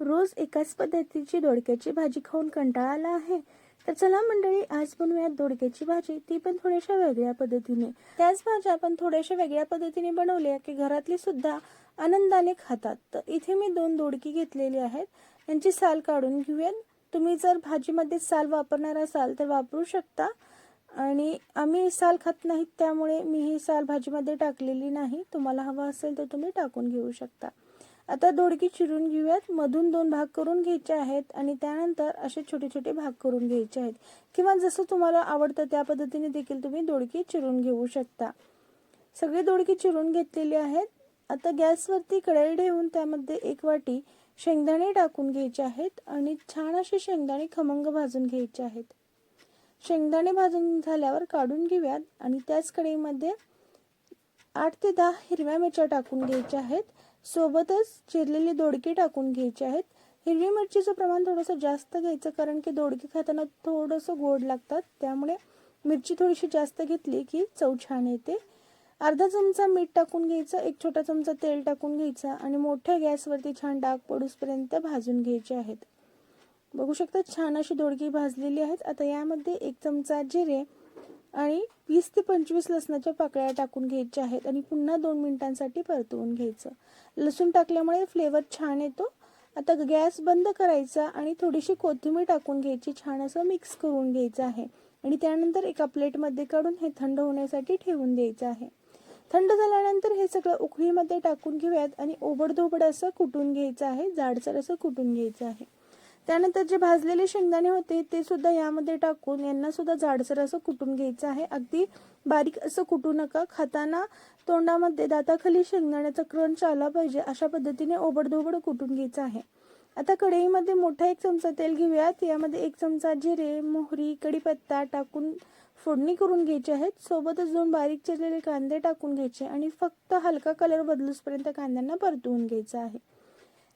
रोज एकाच पद्धतीची दोडक्याची भाजी खाऊन कंटाळा आला आहे. तर चला मंडळी आज बनवूयात दोडक्याची भाजी. ती पण थोड्याशा वेगळ्या पद्धतीने. त्याच भाज्या आपण थोड्याशा वेगळ्या पद्धतीने बनवल्या की घरातली सुद्धा आनंदाने खातात. तर इथे मी दोन दोडकी घेतलेली आहेत. यांची साल काढून घेऊयात. तुम्ही जर भाजीमध्ये साल वापरणार असाल तर वापरू शकता. आणि आम्ही साल खात नाहीत त्यामुळे मी ही साल भाजीमध्ये टाकलेली नाही. तुम्हाला हवं असेल तर तुम्ही टाकून घेऊ शकता. आता दोडकी चिरून घेऊयात. मधून दोन भाग करून घ्यायचे आहेत आणि त्यानंतर असे छोटे छोटे भाग करून घ्यायचे आहेत. किंवा जसं तुम्हाला आवडतं त्या पद्धतीने देखील तुम्ही दोडकी चिरून घेऊ शकता. सगळी दोडकी चिरून घेतलेली आहेत. आता गॅसवरती कढई ठेवून त्यामध्ये एक वाटी शेंगदाणे टाकून घ्यायचे आहेत आणि छान असे शेंगदाणे खमंग भाजून घ्यायचे आहेत. शेंगदाणे भाजून झाल्यावर काढून घेऊयात आणि त्याच कढईमध्ये आठ ते दहा हिरव्या मिरच्या टाकून घ्यायच्या आहेत. सोबतच चिरलेली दोडकी टाकून घ्यायची आहेत. हिरवी मिरचीचं प्रमाण थोडंसं जास्त घ्यायचं कारण की दोडकी खाताना थोडंसं गोड लागतात. त्यामुळे मिरची थोडीशी जास्त घेतली की चव छान येते. अर्धा चमचा मीठ टाकून घ्यायचं एक छोटा चमचा तेल टाकून घ्यायचा आणि मोठ्या गॅसवरती छान डाग पडूसपर्यंत भाजून घ्यायचे आहेत. बघू शकता छान अशी दोडकी भाजलेली आहेत. आता यामध्ये एक चमचा जिरे आणि वीस ते पंचवीस लसणाच्या पाकळ्या टाकून घ्यायच्या आहेत आणि पुन्हा दोन मिनिटांसाठी परतवून घ्यायचं. लसूण टाकल्यामुळे फ्लेवर छान येतो. आता गॅस बंद करायचा आणि थोडीशी कोथिंबीर टाकून घ्यायची छान असं मिक्स करून घ्यायचं आहे. आणि त्यानंतर एका प्लेटमध्ये काढून हे थंड होण्यासाठी ठेवून द्यायचं आहे. थंड झाल्यानंतर हे सगळं उकळीमध्ये टाकून घेऊयात आणि ओबडधोबड असं कुटून घ्यायचं आहे जाडसर असं कुटून घ्यायचं आहे. त्यानंतर जे भाजलेले शेंगदाणे होते ते सुद्धा यामध्ये टाकून यांना सुद्धा जाडसर असं कुटून घ्यायचं आहे. अगदी बारीक असं कुटू नका. खाताना तोंडामध्ये दाताखाली शेंगदाण्याचा क्रंच आला पाहिजे अशा पद्धतीने ओबडधोबड कुटून घ्यायचं आहे. आता कढईमध्ये मोठा एक चमचा तेल घेऊयात. यामध्ये एक चमचा जिरे मोहरी कढीपत्ता टाकून फोडणी करून घ्यायची आहेत सोबतच दोन बारीक चिरलेले कांदे टाकून घ्यायचे आणि फक्त हलका कलर बदलूसपर्यंत कांद्यांना परतवून घ्यायचं आहे.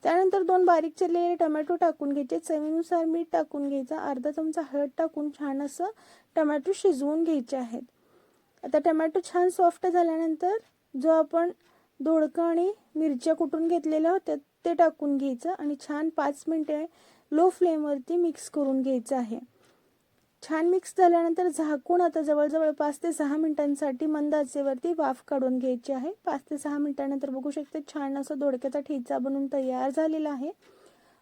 त्यानंतर दोन बारीक चिरलेले टमॅटो टाकून घ्यायचे. चवीनुसार मीठ टाकून घ्यायचा. अर्धा चमचा हळद टाकून छान असं टमॅटो शिजवून घ्यायचे आहेत. आता टमॅटो छान सॉफ्ट झाल्यानंतर जो आपण दोडकं आणि मिरच्या कुटून घेतलेल्या होत्या ते टाकून घ्यायचं आणि छान पाच मिनटे लो फ्लेमवरती मिक्स करून घ्यायचं आहे. छान मिक्स झाल्यानंतर झाकून आता जवळजवळ पाच ते सहा मिनिटांसाठी मंद आचेवरती वाफ काढून घ्यायची आहे. पाच ते सहा मिनिटानंतर बघू शकते छान असं दोडक्याचा ठेचा बनवून तयार झालेला आहे.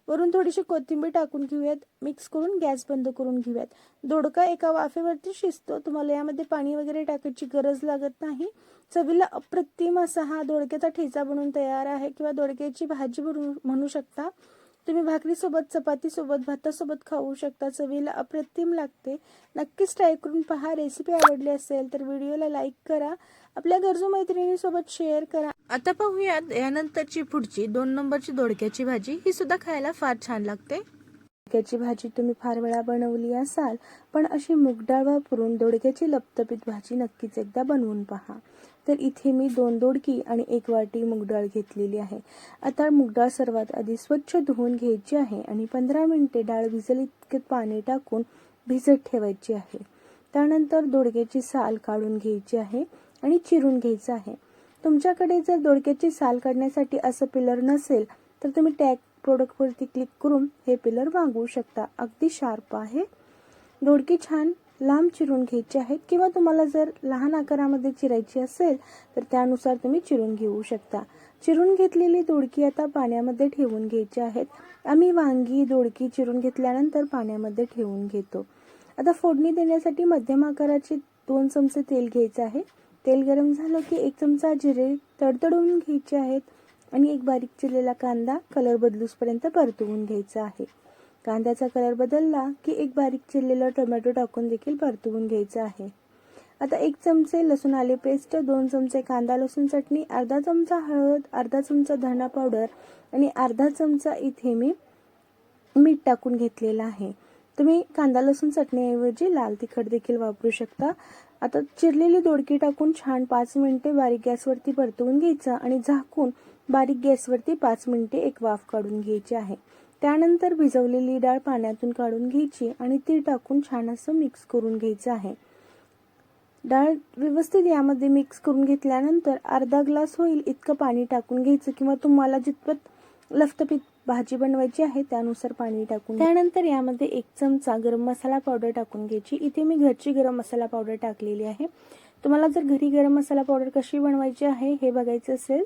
वरून थोडीशी कोथिंबीर टाकून घेऊयात. मिक्स करून गॅस बंद करून घेऊयात. दोडका एका वाफेवरती शिजतो. तुम्हाला यामध्ये पाणी वगैरे टाकायची गरज लागत नाही. चवीला अप्रतिम असा हा दोडक्याचा ठेचा बनवून तयार आहे किंवा दोडक्याची भाजी बनवू म्हणू शकता. तुम्ही भाकरीसोबत चपातीसोबत भातासोबत खाऊ शकता. चवीला अप्रतिम लागते. नक्कीच ट्राय करून पहा. रेसिपी आवडली असेल तर व्हिडिओला लाईक करा. आपल्या गरजू मैत्रिणीसोबत शेअर करा. आता पाहूयात यानंतरची पुढची दोन नंबरची दोडक्याची भाजी. ही सुद्धा खायला फार छान लागते. दोडक्याची भाजी तुम्ही फार वेळा बनवली असाल पण अशी मुगडाळ वापरून दोडक्याची लपतपीत भाजी नक्कीच एकदा बनवून पहा. तर इथे मी दोन दोडकी आणि एक वाटी मुगडाळ घेतलेली आहे. आता मुगडाळ सर्वात आधी स्वच्छ धुवून घ्यायची आहे आणि पंधरा मिनिटे डाळ भिजल इतके पाणी टाकून भिजत ठेवायची आहे. त्यानंतर दोडक्याची साल काढून घ्यायची आहे आणि चिरून घ्यायचं आहे. तुमच्याकडे जर दोडक्याची साल काढण्यासाठी असं पिलर नसेल तर तुम्ही टॅग प्रोडक्टवरती क्लिक करून हे पिलर मागवू शकता. अगदी शार्प आहे. दोडकी छान लांब चिरून घ्यायची आहेत किंवा तुम्हाला जर लहान आकारामध्ये चिरायची असेल तर त्यानुसार तुम्ही चिरून घेऊ शकता. चिरून घेतलेली दोडकी आता पाण्यामध्ये ठेवून घ्यायची आहेत. आम्ही वांगी दोडकी चिरून घेतल्यानंतर पाण्यामध्ये ठेवून घेतो. आता फोडणी देण्यासाठी मध्यम आकाराचे दोन चमचे तेल घ्यायचं आहे. तेल गरम झालं की एक चमचा जिरे तडतडून घ्यायचे आहेत. आणि एक बारीक चिरलेला कांदा कलर बदलूसपर्यंत परतवून घ्यायचा आहे. कांद्याचा कलर बदलला की एक बारीक चिरलेला टोमॅटो टाकून देखील परतवून घ्यायचं आहे. आता एक चमचे लसूण आले पेस्ट दोन चमचे कांदा लसूण चटणी अर्धा चमचा हळद अर्धा चमचा धणा पावडर आणि अर्धा चमचा इथे मी मीठ टाकून घेतलेलं आहे. तुम्ही कांदा लसूण चटणीऐवजी लाल तिखट देखील वापरू शकता. आता चिरलेली दोडकी टाकून छान पाच मिनिटे बारीक गॅसवरती परतवून घ्यायचं आणि झाकून बारीक गॅसवरती पाच मिनिटे एक वाफ काढून घ्यायची आहे. त्यानंतर भिजवलेली डाळ पाण्यातून काढून घ्यायची आणि ती टाकून छान असं मिक्स करून घ्यायचं आहे. डाळ व्यवस्थित यामध्ये मिक्स करून घेतल्यानंतर अर्धा ग्लास होईल इतकं पाणी टाकून घ्यायचं किंवा तुम्हाला जितपत लफतपीत भाजी बनवायची आहे त्यानुसार पाणी टाकून त्यानंतर यामध्ये एक चमचा गरम मसाला पावडर टाकून घ्यायची. इथे मी घरची गरम मसाला पावडर टाकलेली आहे. तुम्हाला जर घरी गरम मसाला पावडर कशी बनवायची आहे हे बघायचं असेल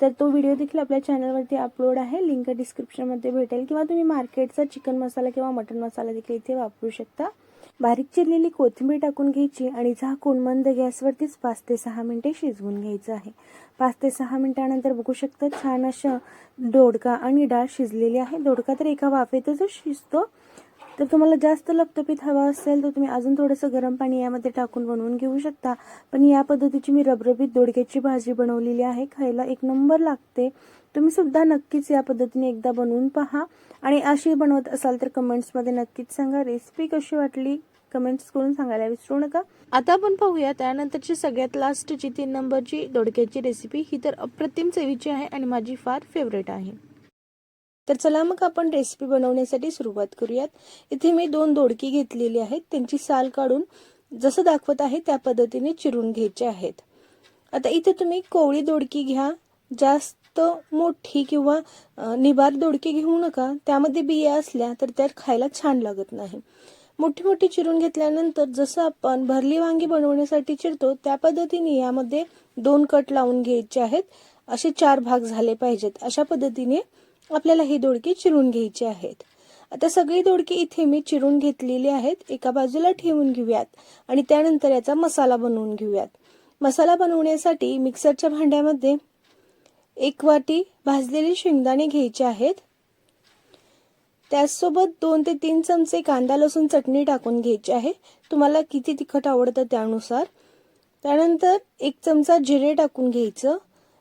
तर तो व्हिडिओ देखील आपल्या चॅनलवरती अपलोड आहे. लिंक डिस्क्रिप्शनमध्ये भेटेल. किंवा तुम्ही मार्केटचा चिकन मसाला किंवा मटन मसाला देखील इथे वापरू शकता. बारीक चिरलेली कोथिंबीर टाकून घ्यायची आणि झाकून मंद गॅसवरतीच पाच ते सहा मिनिटे शिजवून घ्यायचं आहे. पाच ते सहा मिनिटानंतर बघू शकता छान असं दोडका आणि डाळ शिजलेली आहे. दोडका तर एका वाफेतच शिजतो. तर तुम्हाला जास्त लपतपीत हवा असेल तर तुम्ही अजून थोडंसं गरम पाणी यामध्ये टाकून बनवून घेऊ शकता. पण या पद्धतीची मी रबरबीत दोडक्याची भाजी बनवलेली आहे. खायला एक नंबर लागते. तुम्ही सुद्धा नक्कीच या पद्धतीने एकदा बनवून पहा. आणि अशी बनवत असाल तर कमेंट्समध्ये नक्कीच सांगा. रेसिपी कशी वाटली? कमेंट्स करून सांगायला विसरू नका. आता आपण पाहूया त्यानंतरची सगळ्यात लास्टची तीन नंबरची दोडक्याची रेसिपी ही तर अप्रतिम चवीची आहे आणि माझी फार फेवरेट आहे. तर चला मग आपण रेसिपी बनवण्यासाठी सुरुवात करूयात. इथे मी दोन दोडकी घेतलेली आहेत. त्यांची साल काढून जसं दाखवत आहे त्या पद्धतीने चिरून घ्यायचे आहेत. आता इथे तुम्ही कोवळी दोडकी घ्या. जास्त मोठी किंवा अ, निबार दोडकी घेऊ नका. त्यामध्ये बिया असल्या तर त्या खायला छान लागत नाही. मोठी मोठी चिरून घेतल्यानंतर जसं आपण भरली वांगी बनवण्यासाठी चिरतो त्या पद्धतीने यामध्ये दोन कट लावून घ्यायचे आहेत. असे चार भाग झाले पाहिजेत. अशा पद्धतीने आपल्याला ही दोडकी चिरून घ्यायची आहेत. आता सगळी दोडकी इथे मी चिरून घेतलेली आहेत. एका बाजूला ठेवून घेऊयात आणि त्यानंतर याचा मसाला बनवून घेऊयात. मसाला बनवण्यासाठी मिक्सरच्या भांड्यामध्ये एक वाटी भाजलेले शेंगदाणे घ्यायचे आहेत. त्याचसोबत दोन ते तीन चमचे कांदा लसूण चटणी टाकून घ्यायची आहे. तुम्हाला किती तिखट आवडतं त्यानुसार. त्यानंतर एक चमचा जिरे टाकून घ्यायचं.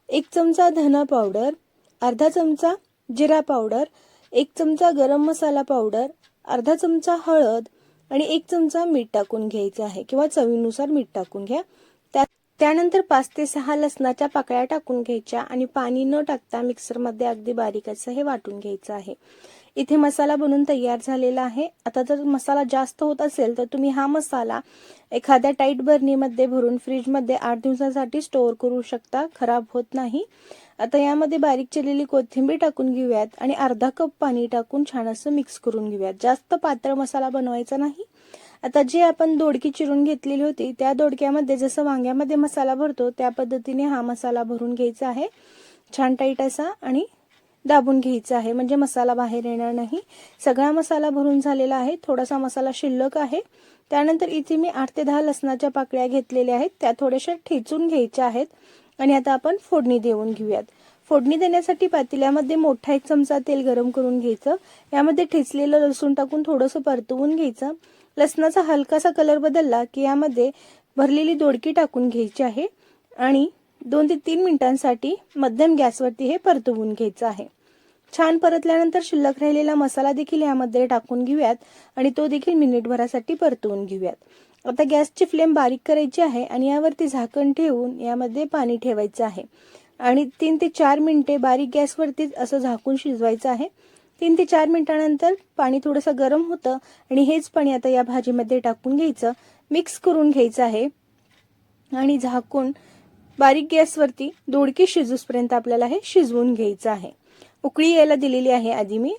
एक चमचा धना पावडर अर्धा चमचा जिरा पावडर एक चमचा गरम मसाला पावडर अर्धा चमचा हळद आणि एक चमचा मीठ टाकून घ्यायचं आहे किंवा चवीनुसार मीठ टाकून घ्या. त्या त्यानंतर पाच ते सहा लसणाच्या पाकळ्या टाकून घ्यायच्या आणि पाणी न टाकता मिक्सरमध्ये अगदी बारीक असं हे वाटून घ्यायचं आहे. इथे मसाला बनून तयार झालेला आहे. आता जर मसाला जास्त होत असेल तर तुम्ही हा मसाला एखाद्या टाईट बर्नीमध्ये भरून फ्रीजमध्ये आठ दिवसासाठी स्टोअर करू शकता. खराब होत नाही. आता यामध्ये बारीक चिरलेली कोथिंबीर टाकून घेऊयात आणि अर्धा कप पाणी टाकून छान असं मिक्स करून घेऊयात. जास्त पात्र मसाला बनवायचा नाही. आता जे आपण दोडकी चिरून घेतलेली होती त्या दोडक्यामध्ये जसं वांग्यामध्ये मसाला भरतो त्या पद्धतीने हा मसाला भरून घ्यायचा आहे. छान टाईट असा आणि दाबून घ्यायचा आहे. म्हणजे मसाला बाहेर येणार नाही. सगळा मसाला भरून झालेला आहे. थोडासा मसाला शिल्लक आहे. त्यानंतर इथे मी आठ ते दहा लसणाच्या पाकळ्या घेतलेल्या आहेत. त्या थोड्याशा ठेचून घ्यायच्या आहेत. आणि आता आपण फोडणी देऊन घेऊयात. फोडणी देण्यासाठी पातेल्यामध्ये मोठा एक चमचा तेल गरम करून घ्यायचं. यामध्ये ठेचलेलं लसूण टाकून थोडंसं परतवून घ्यायचं. लसणाचा हलकासा कलर बदलला की यामध्ये भरलेली दोडकी टाकून घ्यायची आहे आणि दोन ते तीन मिनिटांसाठी मध्यम गॅसवरती हे परतवून घ्यायचं आहे. छान परतल्यानंतर शिल्लक राहिलेला मसाला देखील यामध्ये टाकून घेऊयात आणि तो देखील मिनिटभरासाठी परतवून घेऊयात. आता गॅसची फ्लेम बारीक करायची आहे आणि यावरती झाकण ठेवून यामध्ये पाणी ठेवायचं आहे. आणि तीन ते चार मिनटे बारीक गॅसवरतीच असं झाकून शिजवायचं आहे. तीन ते चार मिनिटानंतर पाणी थोडंसं गरम होतं आणि हेच पाणी आता या भाजीमध्ये टाकून घ्यायचं. मिक्स करून घ्यायचं आहे. आणि झाकून बारीक गॅसवरती दोडकी शिजूसपर्यंत आपल्याला हे शिजवून घ्यायचं आहे. उकळी यायला दिलेली आहे आधी मी.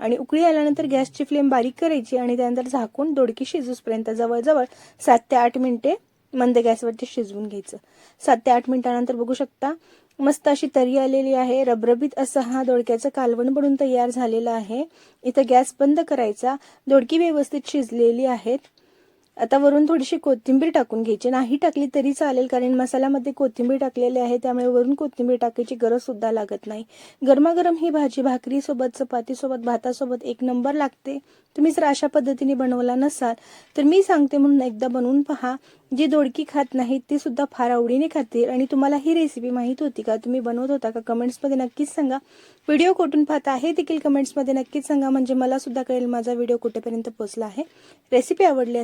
आणि उकळी आल्यानंतर गॅसची फ्लेम बारीक करायची आणि त्यानंतर झाकून दोडकी शिजूसपर्यंत जवळजवळ सात ते आठ मिनिटे मंद गॅसवरती शिजवून घ्यायचं. सात ते आठ मिनिटानंतर बघू शकता मस्त अशी तरी आलेली आहे. रबरबीत असं हा दोडक्याचं कालवण बनून तयार झालेलं आहे. इथं गॅस बंद करायचा. दोडकी व्यवस्थित शिजलेली आहेत. आता वरून थोडीशी कोथिंबीर टाकून घ्यायची. नाही टाकली तरी चालेल कारण मसाल्यामध्ये कोथिंबीर टाकलेली आहे त्यामुळे वरून कोथिंबीर टाकायची गरज सुद्धा लागत नाही. गरमागरम ही भाजी भाकरीसोबत चपातीसोबत भातासोबत एक नंबर लागते. तुम्ही जर अशा पद्धतीने बनवला नसाल तर मी सांगते म्हणून एकदा बनवून पहा. जी दोडकी खात नाहीत ती सुद्धा फार आवडीने खातील आणि तुम्हाला ही रेसिपी माहीत होती का? तुम्ही बनवत होता का? कमेंट्समध्ये नक्कीच सांगा. व्हिडिओ कुठून पाहता हे देखील कमेंट्समध्ये नक्कीच सांगा. म्हणजे मला सुद्धा कळेल माझा व्हिडिओ कुठेपर्यंत पोहोचला आहे. रेसिपी आवडली